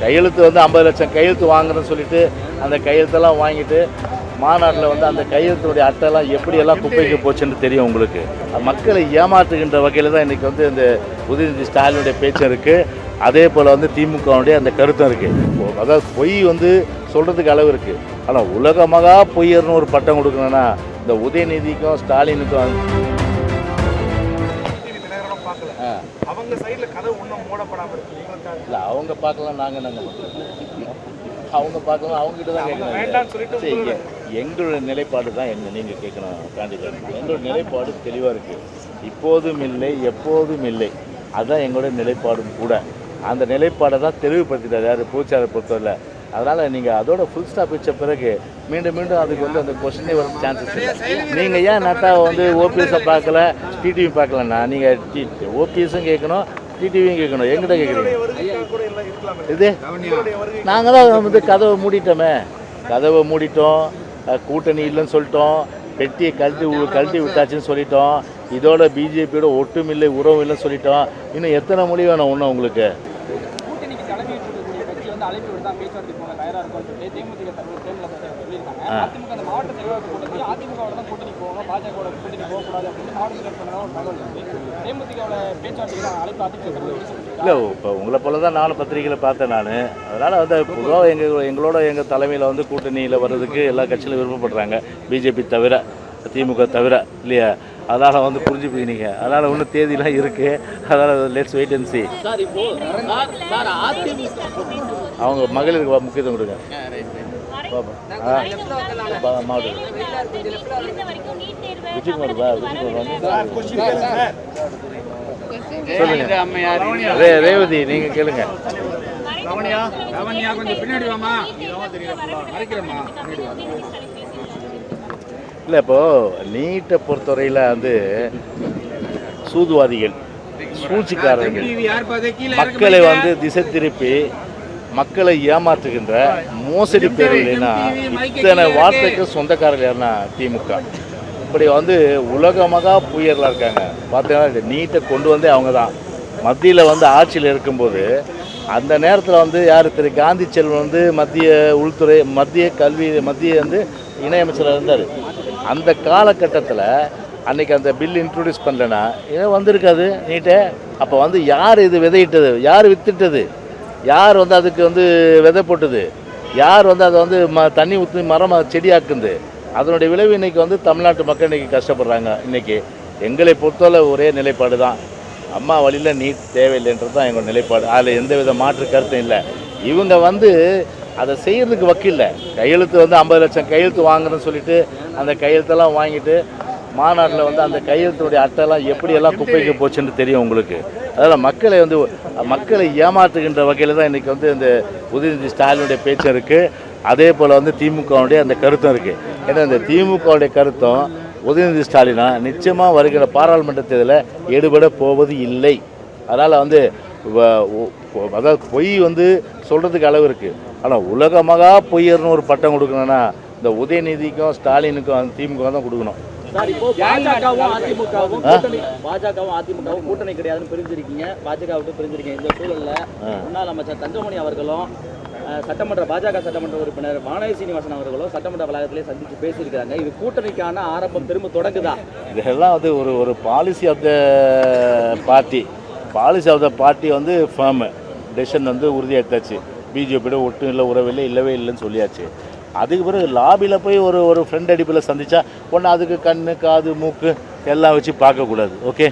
கையெழுத்து வந்து ஐம்பது லட்சம் கையெழுத்து வாங்குறேன்னு சொல்லிட்டு அந்த கையெழுத்தெல்லாம் வாங்கிட்டு மாநாட்டில் வந்து அந்த கையெழுத்துடைய அட்டைலாம் எப்படியெல்லாம் குப்பைக்கு போச்சுன்னு தெரியும் உங்களுக்கு. மக்களை ஏமாற்றுகின்ற வகையில் தான் இன்றைக்கி வந்து இந்த உதயநிதி ஸ்டாலினுடைய பேச்சும் இருக்குது அதே போல் வந்து திமுகவுடைய அந்த கருத்தும் இருக்குது அதாவது பொய் வந்து சொல்கிறதுக்கு அளவு இருக்குது ஆனால் உலகமாக பொய்யர்னு ஒரு பட்டம் கொடுக்கணும்னா இந்த உதயநிதிக்கும் ஸ்டாலினுக்கும் அவங்க சைடுல கதவு ஒன்றும் மூடப்படாம இருக்கு. இல்லை அவங்க பார்க்கலாம் நாங்கள் நாங்கள் அவங்க பார்க்கலாம் அவங்ககிட்ட தான் கேட்கணும் வேண்டாம்னு சொல்லிட்டு சரி, எ- எங்களுடைய நிலைப்பாடு தான் என்ன நீங்கள் கேட்கணும் காண்டிதேட் எங்களுடைய நிலைப்பாடு தெளிவாக இருக்குது இப்போதும் இல்லை எப்போதும் இல்லை. அதுதான் எங்களுடைய நிலைப்பாடும் கூட. அந்த நிலைப்பாடை தான் தெளிவுபடுத்திட்டார். யார் பூச்சாரை பொறுத்தவரை அதனால் நீங்கள் அதோட ஃபுல் ஸ்டாப் வச்ச பிறகு மீண்டும் மீண்டும் அதுக்கு வந்து அந்த கொஸ்டினே வர சான்சஸ் இல்லை. நீங்கள் ஏன் நட்டாவை வந்து ஓபிஎஸை பார்க்கல டிடிவி பார்க்கலன்னா நீங்கள் டி ஓபிஎஸும் கேட்கணும் டிடிவியும் கேட்கணும். எங்கிட்ட கேட்குறீங்க? இது? நாங்கள் தான் வந்து கதவை மூடிட்டோமே. கதவை மூடிட்டோம் கூட்டணி இல்லைன்னு சொல்லிட்டோம் பெட்டியை கழட்டி கழட்டி விட்டாச்சுன்னு சொல்லிட்டோம் இதோட பிஜேபியோட ஒட்டுமில்லை உறவு இல்லைன்னு சொல்லிட்டோம். இன்னும் எத்தனை மொழி வேணும் ஒன்று உங்களுக்கு? அழைப்பு விடுத்தா பேச்சுவார்த்தை போக தயாரா இருக்கும் சொல்லிட்டு தேமுதிக தலைவர் தேர்தல் சொல்லியிருக்காங்க. ஆ. அதிமுக அந்த மாவட்ட செயலாளர் கூட்டத்தில் அதிமுகவோட தான் கூட்டணி போகணும் பாஜகவோட கூட்டணி போகக்கூடாது அப்படின்னு மாவட்ட செயலர் சொன்னதா ஒரு தகவல் இருக்கு. தேமுதிகவோட பேச்சுவார்த்தைக்கு தான் அழைப்பு அதிமுக தலைவர் எப்படி சொல்லியிருக்காங்க இல்லை இப்போ உங்களை போல தான் நானும் பத்திரிகையில் பார்த்தேன் நான். அதனால் வந்து பொதுவாக எங்கள் எங்களோட எங்கள் தலைமையில் வந்து கூட்டணியில் வர்றதுக்கு எல்லா கட்சியிலும் விருப்பப்படுறாங்க. பிஜேபி தவிர திமுக தவிர இல்லையா? அதனால் வந்து புரிஞ்சுப்பீங்க நீங்கள் அதனால் இன்னும் தேதியெலாம் இருக்குது அதனால் let's wait and see sir இப்போ சார் சார் அதிமுக அவங்க மகளிருக்கு முக்கியத்துவம் கொடுங்க விஜயகுமார். சொல்லுங்க ரே ரேவதி நீங்க கேளுங்க ரவணியா கொஞ்சம் பின்னாடி வாமா இல்லை இப்போ நீட்டை பொறுத்தவரையில் வந்து சூதுவாதிகள் சூழ்ச்சிக்காரர்கள். மக்களை வந்து திசை திருப்பி மக்களை ஏமாற்றுகின்ற மோசடி பேரலைன்னா இத்தனை வார்த்தைக்கு சொந்தக்காரர்கள் யாருன்னா திமுக. இப்படி வந்து உலகமகா புயலாக இருக்காங்க. பார்த்தீங்கன்னா நீட்டை கொண்டு வந்தே அவங்க தான். மத்தியில் வந்து ஆட்சியில் இருக்கும்போது அந்த நேரத்தில் வந்து யார் திரு காந்தி செல்வன் வந்து மத்திய உள்துறை மத்திய கல்வி மத்திய வந்து இணையமைச்சராக இருந்தார். அந்த காலகட்டத்தில் அன்றைக்கி அந்த பில் இன்ட்ரடியூஸ் பண்ணலன்னா ஏதோ வந்திருக்காது நீட்டே அப்போ வந்து யார் இது விதையிட்டது? யார் வித்துட்டது? யார் வந்து அதுக்கு வந்து விதை போட்டது? யார் வந்து அதை வந்து ம தண்ணி ஊற்றி மரம் செடியாக்குது? அதனுடைய விளைவு இன்றைக்கி வந்து தமிழ்நாட்டு மக்கள் இன்றைக்கி கஷ்டப்படுறாங்க. இன்னைக்கு எங்களை பொறுத்தவரை ஒரே நிலைப்பாடு தான். அம்மா வழியில் நீட் தேவையில்லைன்றது தான் எங்களோட நிலைப்பாடு. அதில் எந்த வித மாற்று கருத்தும் இல்லை. இவங்க வந்து அதை செய்கிறதுக்கு வக்கீல் கையெழுத்து வந்து ஐம்பது லட்சம் கையெழுத்து வாங்குறேன்னு சொல்லிட்டு அந்த கையெழுத்தெல்லாம் வாங்கிட்டு மாநாட்டில் வந்து அந்த கையெழுத்துடைய அட்டைலாம் எப்படியெல்லாம் குப்பைக்கு போச்சுன்னு தெரியும் உங்களுக்கு. அதனால் மக்களை வந்து மக்களை ஏமாற்றுகின்ற வகையில் தான் இன்றைக்கி வந்து இந்த உதயநிதி ஸ்டாலினுடைய பேச்சும் இருக்குது அதே போல் வந்து திமுகவுடைய அந்த கருத்தும் இருக்குது ஏன்னா இந்த திமுகவுடைய கருத்தும் உதயநிதி ஸ்டாலினா நிச்சயமாக வருகிற பாராளுமன்ற தேர்தலில் ஈடுபட போவது இல்லை. அதனால் வந்து வ- அதாவது பொய் வந்து சொல்கிறதுக்கு அளவு இருக்குது ஆனால் உலகமகா பொய்யர்னு ஒரு பட்டம் கொடுக்கணும்னா இந்த உதயநிதிக்கும் ஸ்டாலினுக்கும் அந்த திமுக தான் கொடுக்கணும். பாஜகவும் அதிமுகவும் கூட்டணி கிடையாதுன்னு பிரிஞ்சிருக்கீங்க. பாஜக விட்டு பிரிஞ்சிருக்கீங்க இந்த சூழல்ல. முன்னாள் அமைச்சர் தங்கமணி அவர்களும் சட்டமன்ற பாஜக சட்டமன்ற உறுப்பினர் வானதி சீனிவாசன் அவர்களும் சட்டமன்ற வளாகத்திலே சந்திச்சு பேசியிருக்காங்க இது கூட்டணிக்கான ஆரம்பம் திரும்ப தொடங்குதா? இதெல்லாம் வந்து ஒரு ஒரு policy of the party policy of the party வந்து ஃபேமு டெசிஷன் வந்து உறுதியாத்தாச்சு பிஜேபியோட ஒட்டும் இல்லை உறவில்லை இல்லவே இல்லைன்னு சொல்லியாச்சு. அதுக்கு பிறகு லாபியில் போய் ஒரு ஒரு ஃப்ரெண்ட் அடிப்பில் சந்தித்தா ஒன்று அதுக்கு கண்ணு காது மூக்கு எல்லாம் வச்சு பார்க்கக்கூடாது ஓகே